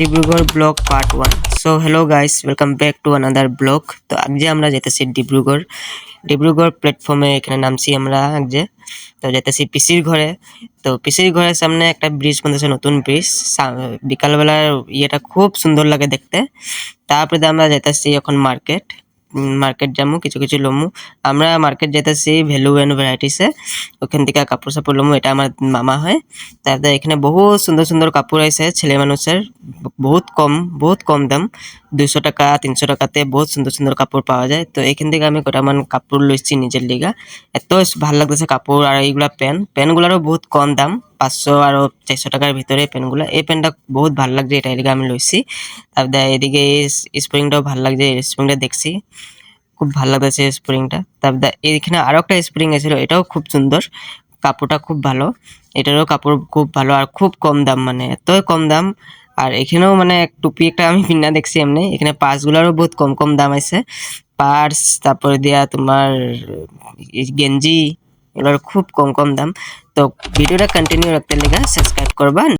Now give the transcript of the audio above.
Dibrugarh block part one so hello guys welcome back to another block তো আজকে আমরা যেতেছি ডিব্রুগড় ডিব্রুগড় প্ল্যাটফর্মে এখানে নামছি আমরা আজকে। তো যেতেছি পিসির ঘরে। তো পিসির ঘরের সামনে একটা ব্রিজ বানতেছে নতুন ব্রিজ বিকালবেলার ইয়েটা খুব সুন্দর লাগে দেখতে। তারপরে আমরা যেতেছি এখন মার্কেট মার্কেট যামু, কিছু কিছু লমু। আমরা মার্কেট যেতেছি ভ্যালু অ্যান্ড ভ্যারাইটিসে ওখান থেকে কাপড় সাপড় লমু, এটা আমার মামা হয়। তারপরে এখানে বহুত সুন্দর সুন্দর কাপড় আছে ছেলে মানুষের। বহুত কম বহুত কম দাম। দুইশো টাকা, তিনশো টাকাতে বহুত সুন্দর সুন্দর কাপড় পাওয়া যায়। তো এখান থেকে আমি কটামান কাপড় লইছি নিজের লিগা। এত ভালো লাগতেছে কাপড় আর এইগুলা প্যান্ট। প্যান্টগুলারও বহুত কম দাম। পাঁচশো আর চারশো টাকার ভিতরে প্যান্টগুলা এই প্যান্টটা বহুত ভালো লাগছে, এটা এদিকে আমি লইছি। তারপরে এদিকে এই স্প্রিংটাও ভালো লাগছে স্প্রিংটা দেখছি। খুব ভালো লাগতেছে স্প্রিংটা। তারপরে এইখানে আরও একটা স্প্রিং এসেছিল এটাও খুব সুন্দর। কাপড়টা খুব ভালো। এটারও কাপড় খুব ভালো আর খুব কম দাম মানে এতই কম দাম। আর এখানেও মানে টুপি একটা আমি পিন্না দেখছি এমনি। এখানে পার্সগুলোরও বহুত কম কম দাম আছে। পার্স তারপরে দিয়া তোমার গেঞ্জি এগুলোর খুব কম কম দাম। তো ভিডিওটা কন্টিনিউ রাখতে লেগে সাবস্ক্রাইব করবা।